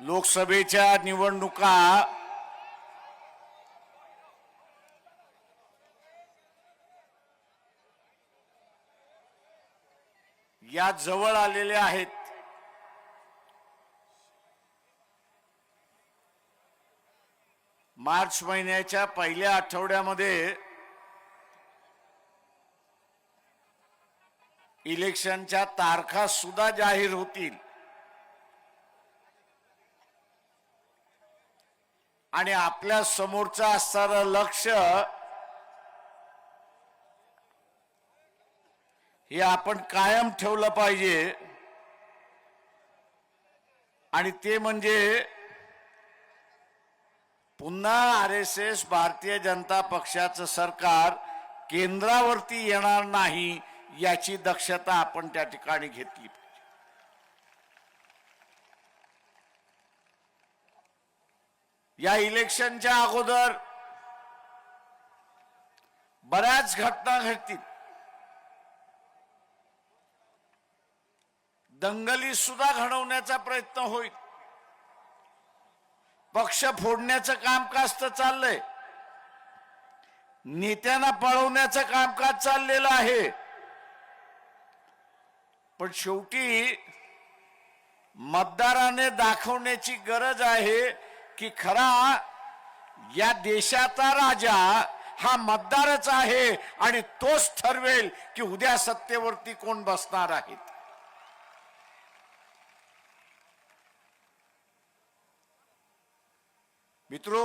लोकसभेच्या निवडणुका या जवळ आलेल्या आहेत. मार्च महिन्याच्या पहिल्या आठवड्यामध्ये इलेक्शनच्या तारखा सुद्धा जाहीर होतील. आणि आपल्या समोरचं असणारं लक्ष हे आपण कायम ठेवलं पाहिजे. आणि ते म्हणजे पुन्हा R S S Bharatiya Janata पक्षाचं सरकार केंद्रावरती येणार नाही याची दक्षता आपण त्या ठिकाणी घेतली. या इलेक्शनच्या अगोदर बऱ्याच घटना घडतील. दंगली सुद्धा घडवण्याचा प्रयत्न होईल. पक्ष फोडण्याचं कामकाज तर चाललंय. नेत्यांना पळवण्याचं कामकाज चाललेलं आहे. पण शेवटी मतदाराने दाखवण्याची गरज आहे. की खरा या देशाचा राजा हा मतदारच आहे आणि तोच ठरवेल की उद्या सत्तेवरती कोण बसणार आहेत मित्रो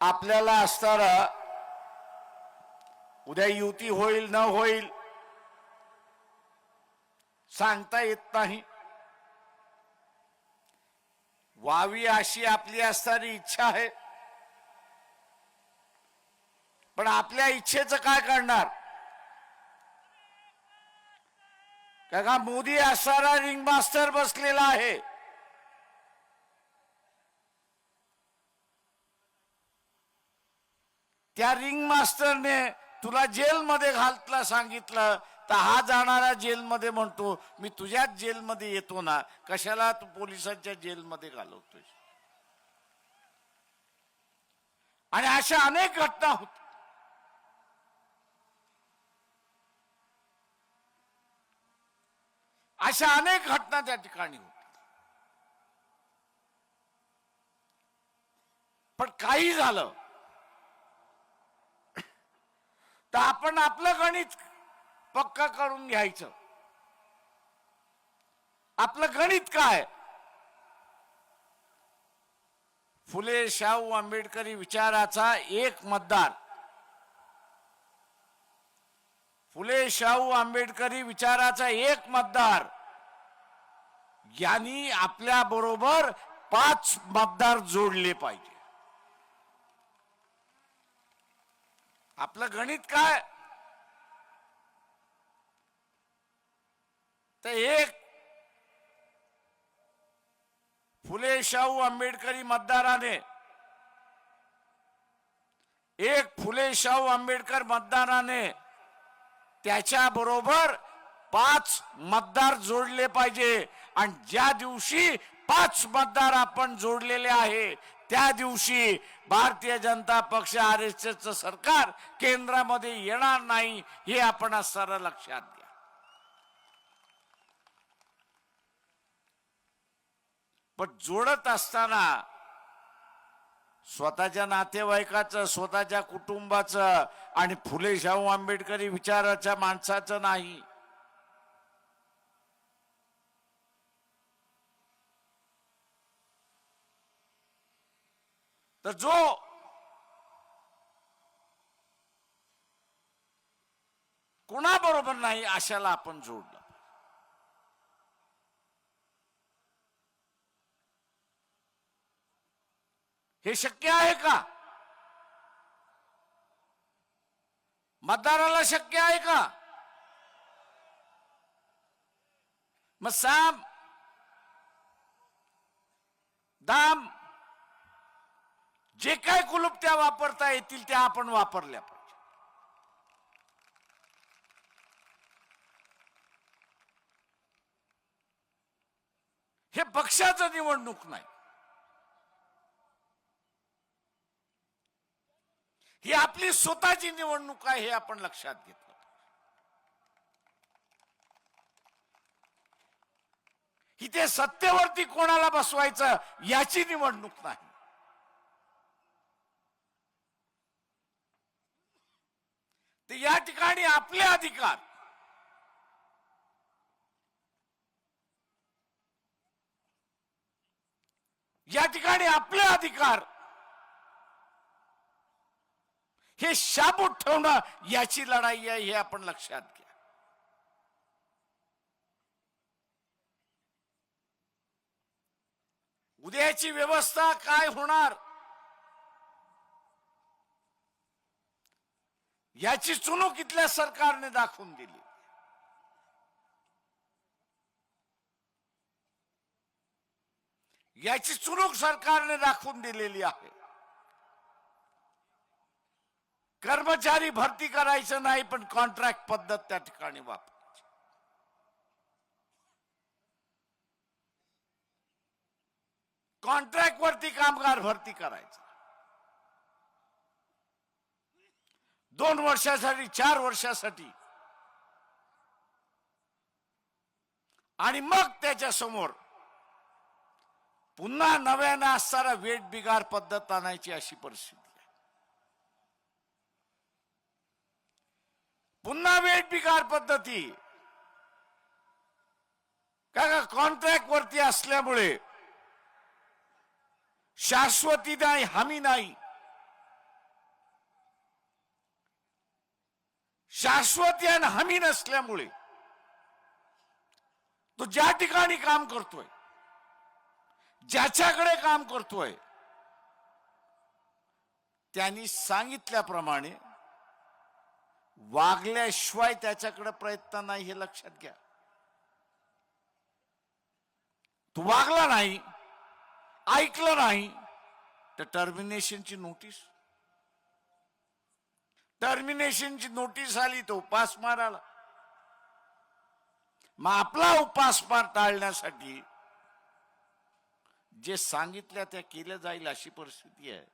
आपल्याला असणारा उद्या युती होईल न होईल सांगता येत नाही. व्हावी अशी आपली असणारी इच्छा आहे. पण आपल्या इच्छेचं काय करणार? का मोदी असणारा रिंग मास्टर बसलेला आहे. त्या रिंग मास्टरने तुला जेलमध्ये घालतला सांगितलं तर हा जाणारा जेलमध्ये म्हणतो मी तुझ्याच जेलमध्ये येतो ना कशाला तू पोलिसांच्या जेलमध्ये घालवतोय आणि अशा अनेक घटना होत. अशा अनेक घटना त्या ठिकाणी होत. पण काही झालं तर आपण आपलं गणित पक्का करून घ्यायचं. आपलं गणित काय? फुले शाहू आंबेडकरी विचाराचा एक मतदार. फुले शाहू आंबेडकरी विचाराचा एक मतदार. यांनी आपल्या बरोबर पाच मतदार जोडले पाहिजे. आपलं गणित काय? तर एक फुले शाहू आंबेडकरी मतदाराने एक फुले शाहू आंबेडकर मतदाराने त्याच्या बरोबर पाच मतदार जोडले पाहिजे. आणि ज्या दिवशी पाच मतदार आपण जोडलेले आहे त्या दिवशी भारतीय जनता पक्ष आर एस एसचं सरकार केंद्रामध्ये येणार नाही हे आपण सारं लक्षात घ्या. पण जोडत असताना स्वतःच्या नातेवाईकाचं स्वतःच्या कुटुंबाचं आणि फुले शाहू आंबेडकरी विचाराच्या माणसाचं नाही. तर जो कुणाबरोबर नाही अशाला आपण जोडलं. हे शक्य आहे का? मतदाराला शक्य आहे का? मग साम दाम जे काय कुलूप त्या वापरता येतील त्या आपण वापरल्या पाहिजे. हे पक्षाचं निवडणूक नाही. ही आपली स्वतःची निवडणूक आहे हे आपण लक्षात घेतलं इथे सत्तेवरती कोणाला बसवायचं याची निवडणूक नाही. ते या ठिकाणी आपले अधिकार. या ठिकाणी आपले अधिकार. हे शाबूत ठेवणं याची लढाई आहे हे आपण लक्षात घ्या. उद्याची व्यवस्था काय होणार? याची चुणूक इथल्या सरकारने दाखवून दिली. याची चुणूक सरकारने दाखवून दिलेली आहे. कर्मचारी भरती करायचं नाही पण कॉन्ट्रॅक्ट पद्धत त्या ठिकाणी वापरायची. कॉन्ट्रॅक्ट वरती कामगार भरती करायचं. दोन वर्षासाठी चार वर्षासाठी. आणि मग त्याच्यासमोर पुन्हा नव्यानं असणारा वेट बिगार पद्धत आणायची अशी परिस्थिती. पुन्हा वेट बिगार पद्धती. का कॉन्ट्रॅक्ट वरती असल्यामुळे शाश्वती नाही हमी नाही. शाश्वती आणि हमी नसल्यामुळे तो ज्या ठिकाणी काम करतोय ज्याच्याकडे काम करतोय त्यांनी सांगितल्याप्रमाणे वागल्याशिवाय त्याच्याकडे प्रयत्न नाही हे लक्षात घ्या. तू वागला नाही ऐकलं नाही तर टर्मिनेशनची नोटीस. टर्मिनेशनची नोटीस आली तो उपास माराला मग आपला उपासमार टाळण्यासाठी जे सांगितल्या त्या केल्या जाईल अशी परिस्थिती आहे.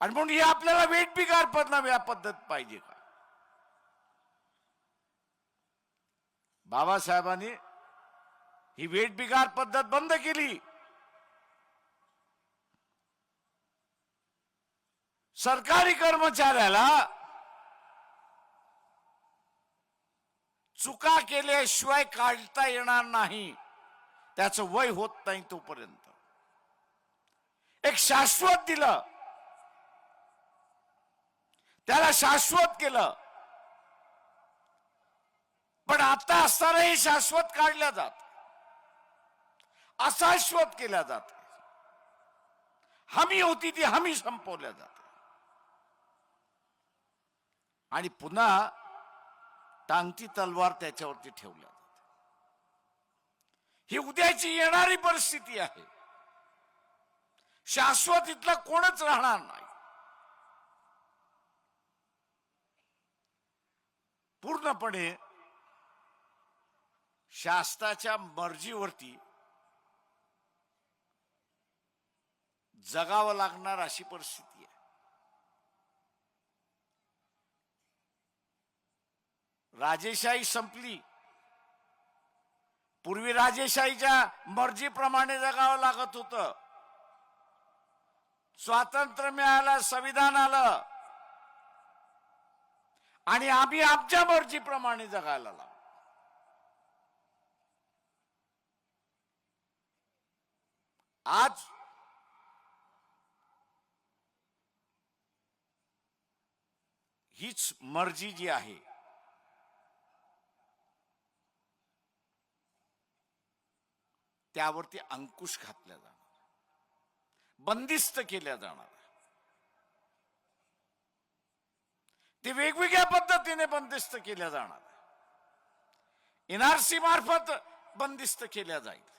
आणि म्हणून हे आपल्याला वेट बिगार पद्धत या पद्धत पाहिजे का? बाबासाहेबांनी ही वेट बिगार पद्धत बंद केली. सरकारी कर्मचाऱ्याला चुका केल्याशिवाय काढता येणार नाही. त्याचं वय होत नाही तोपर्यंत. एक शाश्वत दिलं. त्याला शाश्वत केलं. पण आता असतानाही शाश्वत काढल्या जात. अशाश्वत केल्या जात. हमी होती ती हमी संपवल्या जाते. आणि पुन्हा टांगती तलवार त्याच्यावरती ठेवल्या जाते. ही उद्याची येणारी परिस्थिती आहे. शाश्वत इथलं कोणच राहणार नाही. पूर्णपणे शास्त्राच्या मर्जीवरती जगावं लागणार अशी परिस्थिती आहे. राजेशाही संपली. पूर्वी राजेशाहीच्या मर्जीप्रमाणे जगावं लागत होतं. स्वातंत्र्य मिळालं संविधान आलं. आणि आम्ही आमच्या मर्जीप्रमाणे जगायला लागलो. आज हीच मर्जी जी आहे. त्यावरती अंकुश घातल्या जाणार. बंदिस्त केल्या जाणार. ते वेगवेगळ्या पद्धतीने बंदिस्त केल्या जाणार. एनआरसी मार्फत बंदिस्त केल्या जाईल.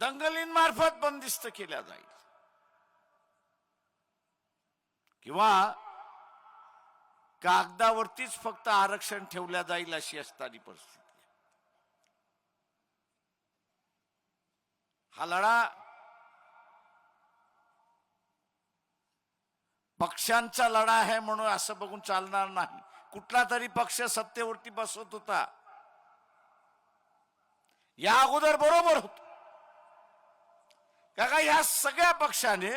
दंगलींमार्फत बंदिस्त केल्या जाईल. किंवा कागदावरतीच फक्त आरक्षण ठेवल्या जाईल अशी असणारी परिस्थिती. हा लढा पक्षांचा लढा आहे म्हणून असं बघून चालणार नाही. कुठला तरी पक्ष सत्तेवरती बसत होता. या अगोदर बरोबर होत. का ह्या सगळ्या पक्षाने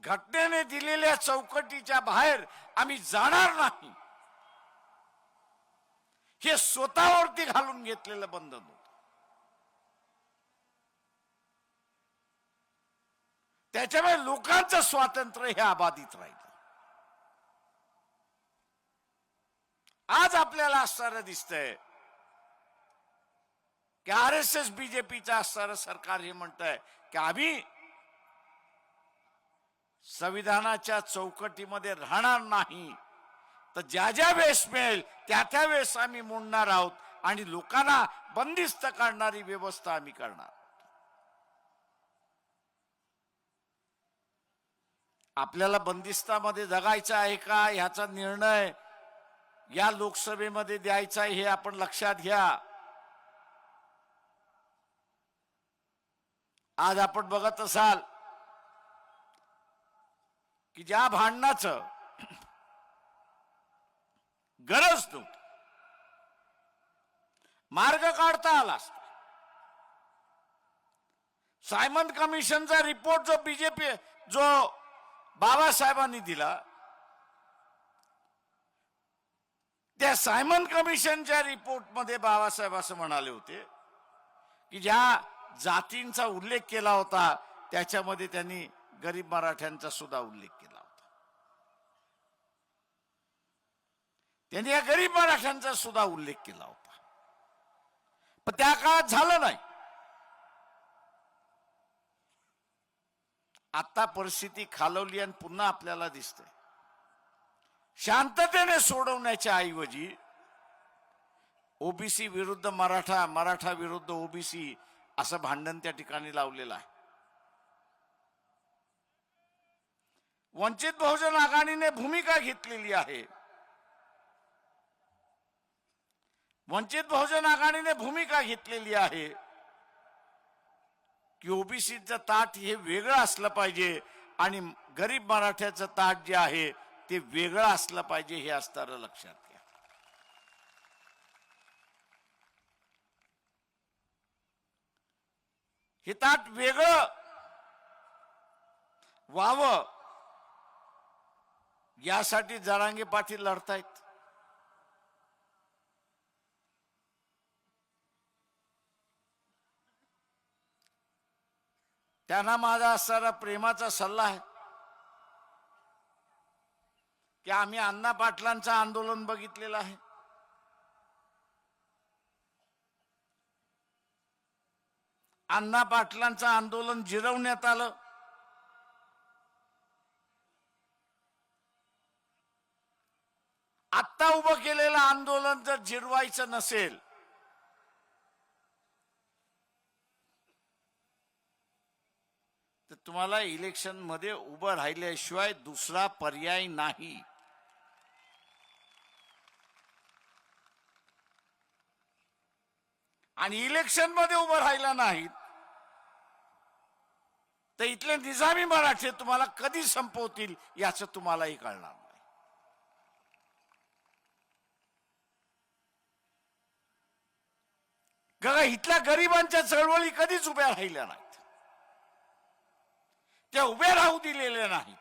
घटनेने दिलेल्या चौकटीच्या बाहेर आम्ही जाणार नाही. हे स्वतःवरती घालून घेतलेलं बंधन होत. त्याच्यामुळे लोकांचं स्वातंत्र्य हे अबाधित राहिलं. आज आपल्याला असणारं दिसतंय. की आर एस एस बीजेपीचं असणारं सरकार हे म्हणत आहे की आम्ही संविधानाच्या चौकटीमध्ये राहणार नाही. तर ज्या ज्या वेळेस मिळेल त्या त्या वेळेस आम्ही मोडणार आहोत आणि लोकांना बंदिस्त काढणारी व्यवस्था आम्ही करणार आपल्याला बंदिस्तामध्ये जगायचं आहे का? ह्याचा निर्णय या लोकसभेमध्ये द्यायचा आहे हे आपण लक्षात घ्या. आज आपण बघत असाल की ज्या भांडणाचं गरज नव्हती मार्ग काढता आला असतो. सायमन कमिशनचा रिपोर्ट जो बीजेपी जो बाबासाहेबांनी दिला त्या सायमन कमिशनच्या रिपोर्टमध्ये बाबासाहेब असं म्हणाले होते की ज्या जातींचा उल्लेख केला होता त्याच्यामध्ये त्यांनी गरीब मराठ्यांचा सुद्धा उल्लेख केला होता. त्यांनी या गरीब मराठ्यांचा सुद्धा उल्लेख केला होता. पण त्या काळात झालं नाही. आता परिस्थिती खालवली आणि पुन्हा आपल्याला दिसते शांततेने सोडवण्याच्या ऐवजी ओबीसी विरुद्ध मराठा मराठा विरुद्ध ओबीसी असं भांडण त्या ठिकाणी लावलेलं आहे. वंचित बहुजन आघाडीने भूमिका घेतलेली आहे. वंचित बहुजन आघाडीने भूमिका घेतलेली आहे. की ओबीसीचं ताट हे वेगळं असलं पाहिजे आणि गरीब मराठ्याचं ताट जे आहे ते वेगळं असलं पाहिजे हे असणारं लक्षात. हितात वेगळं व्हावं. यासाठी जरांगे पाटील लढतायत. त्यांना माझा असणारा प्रेमाचा सल्ला आहे. की आम्ही अण्णा पाटलांचं आंदोलन बघितलेलं आहे. अण्णा पाटलांचं आंदोलन जिरवण्यात आलं. आत्ता उभं केलेलं आंदोलन जर जिरवायचं नसेल तर तुम्हाला इलेक्शनमध्ये उभं राहिल्याशिवाय दुसरा पर्याय नाही. आणि इलेक्शनमध्ये उभं राहिला नाहीत तर इथले निजामी मराठे तुम्हाला कधी संपवतील याचं तुम्हालाही कळणार नाही. बघा इथल्या गरिबांच्या चळवळी कधीच उभ्या राहिल्या नाहीत. त्या उभ्या राहू दिलेल्या नाहीत.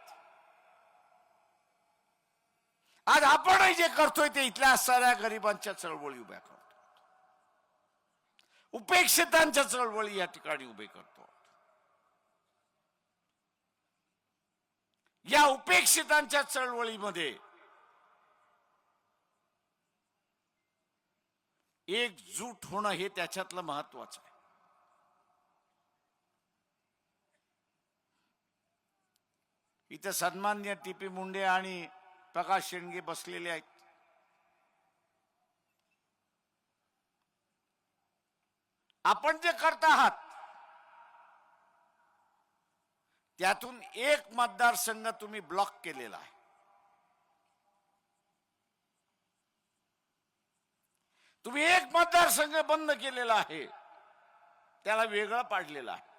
आज आपणही जे करतोय ते इथल्या असणाऱ्या गरिबांच्या चळवळी उभ्या करतो उपेक्षितांच्या चळवळी या ठिकाणी उभे करतो या उपेक्षितांच्या चळवळीमध्ये एकजूट होणं हे त्याच्यातलं महत्वाचं आहे. इथं सन्मान्य टीपी मुंडे आणि प्रकाश शेंडगे बसलेले आहेत. आपण जे करत आहात त्यातून एक मतदारसंघ तुम्ही ब्लॉक केलेला आहे. तुम्ही एक मतदारसंघ बंद केलेला आहे. त्याला वेगळं पाडलेला आहे.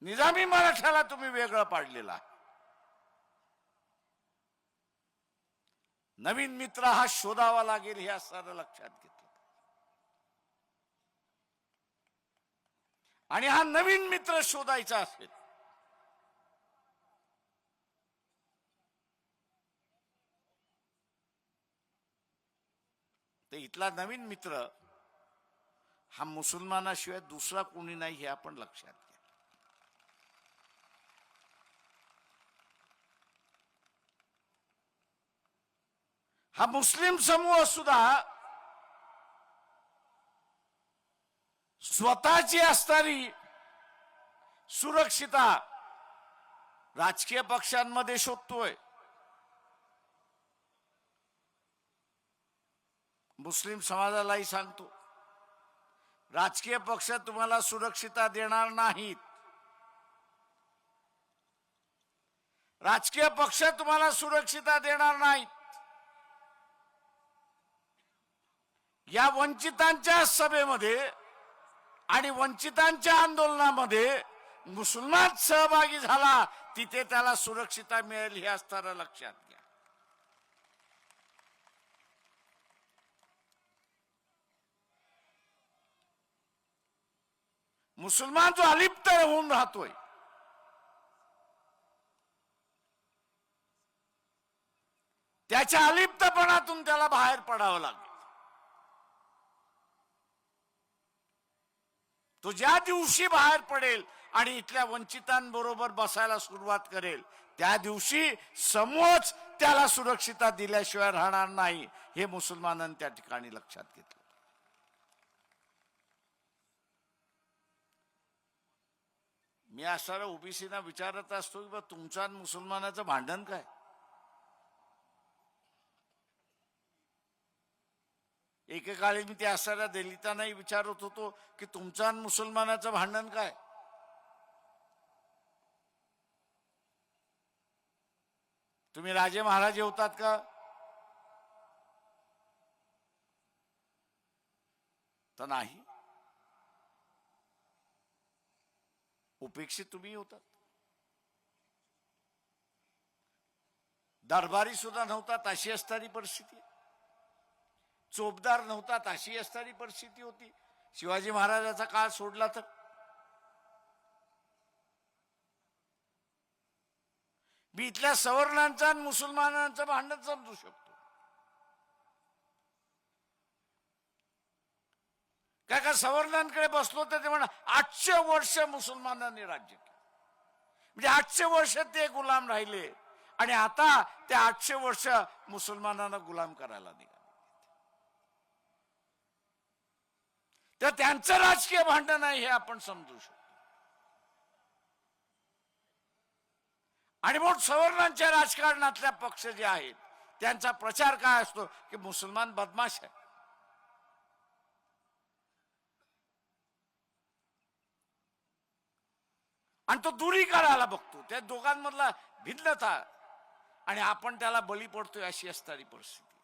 निजामी मराठ्याला तुम्ही वेगळं पाडलेला आहे. नवीन मित्र हा शोधावा लागेल हे असताना लक्षात घ्या. आणि हा नवीन मित्र शोधायचा असेल. तर इथला नवीन मित्र हा मुसलमानाशिवाय दुसरा कोणी नाही हे आपण लक्षात घ्या. हा मुस्लिम समूह सुद्धा स्वतःची असणारी सुरक्षिता राजकीय पक्षांमध्ये शोधतोय. मुस्लिम समाजालाही सांगतो. राजकीय पक्ष तुम्हाला सुरक्षिता देणार नाहीत. राजकीय पक्ष तुम्हाला सुरक्षिता देणार नाहीत. या वंचितांच्या सभेमध्ये आणि वंचितांच्या आंदोलनामध्ये मुसलमान सहभागी झाला तिथे त्याला सुरक्षिता मिळेल हे असताना लक्षात घ्या. मुसलमान जो अलिप्त होऊन राहतोय त्याच्या अलिप्तपणातून त्याला बाहेर पडावं लागेल. तो ज्या दिवशी बाहेर पडेल आणि इथल्या वंचितांबरोबर बसायला सुरुवात करेल त्या दिवशी समोच त्याला सुरक्षिता दिल्याशिवाय राहणार नाही हे मुसलमानांनी त्या ठिकाणी लक्षात घेतलं. मी असणाऱ्या ओबीसीना विचारत असतो की बा तुमचा आणि मुसलमानाचं भांडण काय? एकेकाळी मी त्या असणाऱ्या दलितांनाही विचारत होतो की तुमचं आणि मुसलमानाचं भांडण काय? तुम्ही राजे महाराजे होतात का? तर नाही. उपेक्षित तुम्ही होतात. दरबारी सुद्धा नव्हतात अशी असणारी परिस्थिती. चोपदार नव्हतात अशी असणारी परिस्थिती होती. शिवाजी महाराजाचा काळ सोडला तर. मी इथल्या सवर्णांचं आणि मुसलमानांचं भांडण समजू शकतो. काय का सवर्णांकडे बसलो तर ते म्हणा आठशे वर्ष मुसलमानांनी राज्य केलं. म्हणजे आठशे वर्ष ते गुलाम राहिले आणि आता ते आठशे वर्ष मुसलमानांना गुलाम करायला निघा तर त्यांचं राजकीय भांडण आहे हे आपण समजू शकतो. आणि मग सवर्णांच्या राजकारणातल्या पक्ष जे आहेत त्यांचा प्रचार काय असतो? की मुसलमान बदमाश आहे. आणि तो दुरी करायला बघतो. त्या दोघांमधला भिन्नता. आणि आपण त्याला बळी पडतोय अशी असणारी परिस्थिती.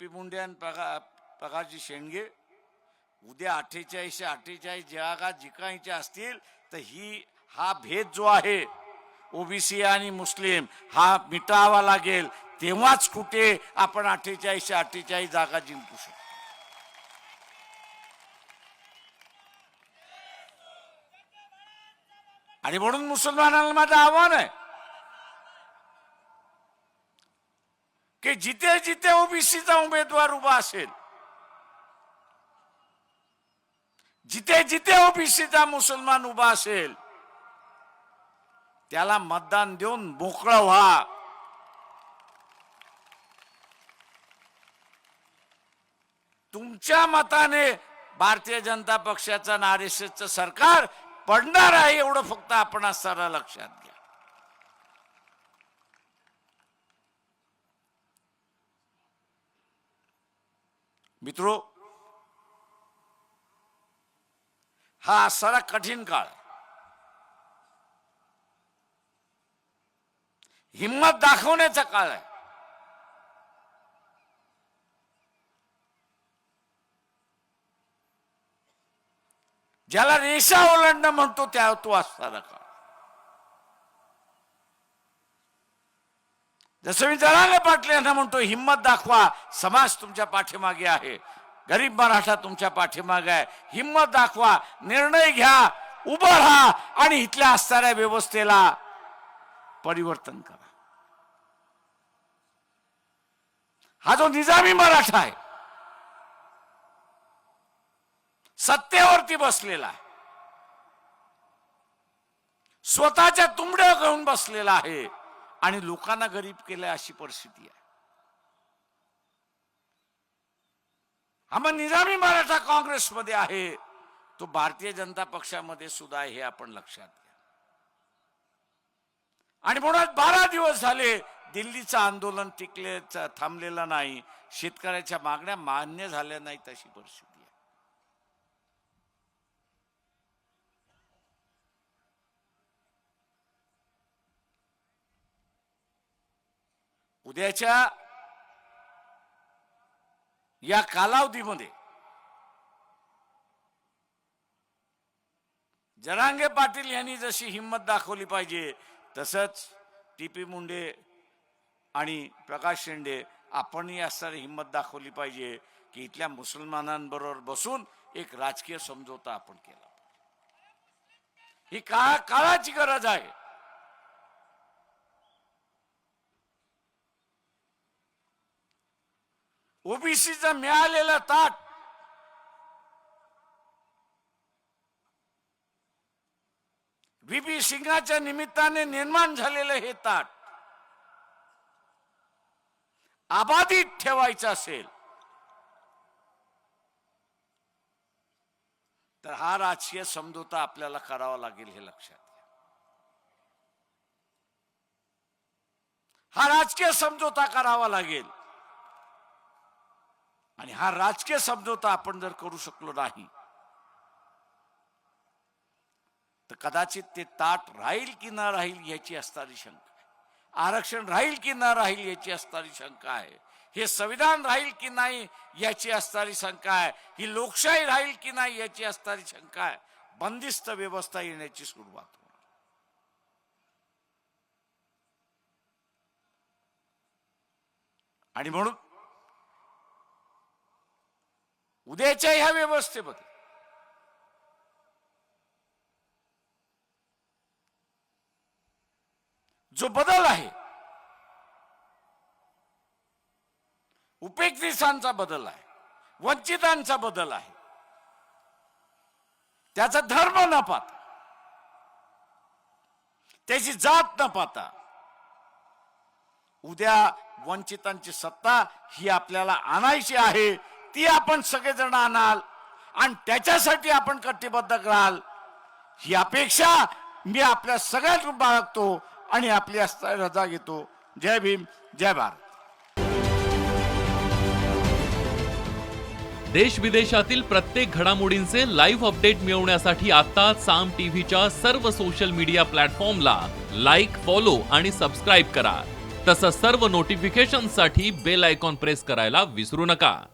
पी मुंडे आणि प्रका प्रकाशजी शेंडगे उद्या अठ्ठेचाळीसशे अठ्ठेचाळीस जागा जिकायचे असतील तर ही हा भेद जो आहे ओबीसी आणि मुस्लिम हा मिटावा लागेल. तेव्हाच कुठे आपण अठ्ठेचाळीसशे अठ्ठेचाळीस जागा जिंकू शकतो. आणि म्हणून मुसलमानांना माझं आव्हान आहे की जिथे जिथे ओबीसीचा उमेदवार उभा असेल जिथे जिथे ओबीसीचा मुसलमान उभा असेल त्याला मतदान देऊन मोकळं व्हा. तुमच्या मताने भारतीय जनता पक्षाचं आणि आर एस एसचं सरकार पडणार आहे एवढं फक्त आपण असताना लक्षात घ्या. मित्रो हा असणारा कठीण काळ हिंमत दाखवण्याचा काळ आहे. ज्याला रेषा ओलांडणं म्हणतो त्या तो असणारा काळ. जसं मी जरांगे पाटील यांना म्हणतो हिंमत दाखवा समाज तुमच्या पाठीमागे आहे. गरीब मराठा तुमच्या पाठीमागे आहे. हिंमत दाखवा निर्णय घ्या उभं राहा आणि इथल्या असणाऱ्या व्यवस्थेला परिवर्तन करा. हा जो निजामी मराठा आहे सत्तेवरती बसलेला आहे स्वतःच्या तुंबड्या घेऊन बसलेला आहे आणि लोकांना गरीब केलंय अशी परिस्थिती आहे. आम्हा मग निजामी मराठा काँग्रेसमध्ये आहे. तो भारतीय जनता पक्षामध्ये सुद्धा आहे हे आपण लक्षात घ्या. आणि म्हणून बारा दिवस झाले दिल्लीचं आंदोलन टिकले थांबलेलं नाही. शेतकऱ्याच्या मागण्या मान्य झाल्या नाहीत अशी परिस्थिती आहे उद्याच्या या कालावधीमध्ये जरांगे पाटील यांनी जशी हिंमत दाखवली पाहिजे तसंच टी पी मुंडे आणि प्रकाश शेंडे आपणही असणारी हिंमत दाखवली पाहिजे की इथल्या मुसलमानांबरोबर बसून एक राजकीय समझोता आपण केला ही काळा काळाची गरज आहे. ओबीसीचा मिळालेला ताट. बीबी सिंगाच्या निमित्ताने निर्माण झालेलं हे ताट आबाधित ठेवायचं असेल तर हा राजकीय समझोता आपल्याला करावा लागेल हे लक्षात घ्या. हा राजकीय समझोता करावा लागेल. आणि हा राजकीय समझोता आपण जर करू शकलो नाही तर कदाचित ते ताट राहील की न राहील याची असणारी शंका आरक्षण राहील की न राहील याची असणारी शंका आहे. हे संविधान राहील की नाही याची असणारी शंका आहे. ही लोकशाही राहील की नाही याची असणारी शंका आहे. बंदिस्त व्यवस्था येण्याची सुरुवात होणार आणि म्हणून उद्याच्या ह्या व्यवस्थेमध्ये जो बदल आहे उपेक्षितांचा बदल आहे वंचितांचा बदल आहे त्याचा धर्म न पाहता त्याची जात न पाहता उद्या वंचितांची सत्ता ही आपल्याला आणायची आहे ती आपण सगळेजण आणाल आणि त्याच्यासाठी आपण कटिबद्ध राहाल ही अपेक्षा मी आपल्या सगळ्यात बाळगतो आणि आपली रजा घेतो. जय भीम जय भारत. देश विदेशातील प्रत्येक घडामोडींचे लाईव्ह अपडेट मिळवण्यासाठी आता साम टीव्हीच्या सर्व सोशल मीडिया प्लॅटफॉर्मला लाईक फॉलो आणि सबस्क्राईब करा. तसंच सर्व नोटिफिकेशनसाठी बेल आयकॉन प्रेस करायला विसरू नका.